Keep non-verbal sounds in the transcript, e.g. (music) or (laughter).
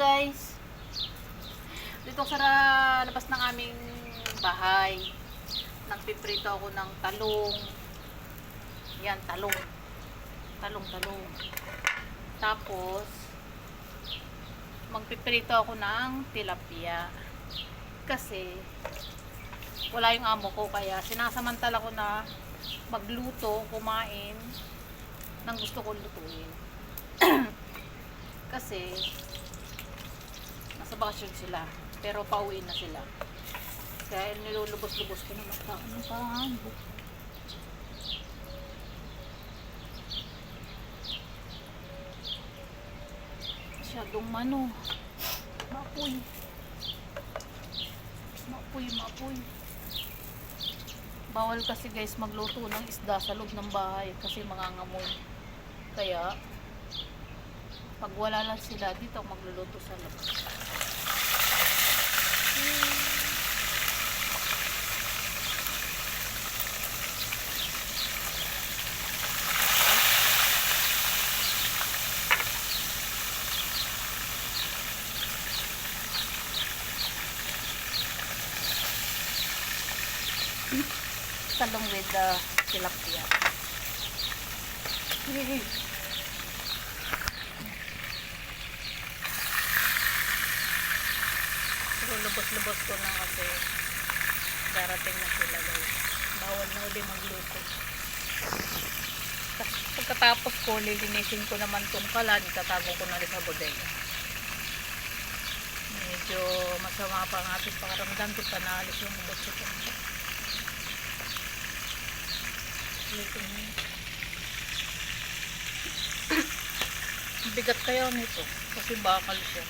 guys. Dito sa labas ng aming bahay. Nagpiprito ako ng talong. Yan, talong. Talong, talong. Tapos, magpiprito ako ng tilapia. Kasi, wala yung amo ko. Kaya, sinasamantala ko na magluto, kumain ng gusto kong lutuin. (clears throat) Kasi, nasa bakasyon sila. Pero pauwi na sila. Kaya nilulubos-lubos ko naman sa ano pa. Masyadong mano. Mapoy. Mapoy, mapoy. Bawal kasi guys magluto ng isda sa loob ng bahay kasi mangangamoy. Kaya, pag wala lang sila dito magluluto sa labas. Talong with the tilapia. Yay! Pero lubos-lubos ko na kasi darating na sila guys. Bawal na uli magluto. Tapos Pagkatapos ko, lilinisin ko naman tong kalan, itatago ko na rin sa bodega. Medyo masama pa ang ating pakaramdam, di pa naalis yung ubos ko. Bigat kaya nito, kasi bakal siya.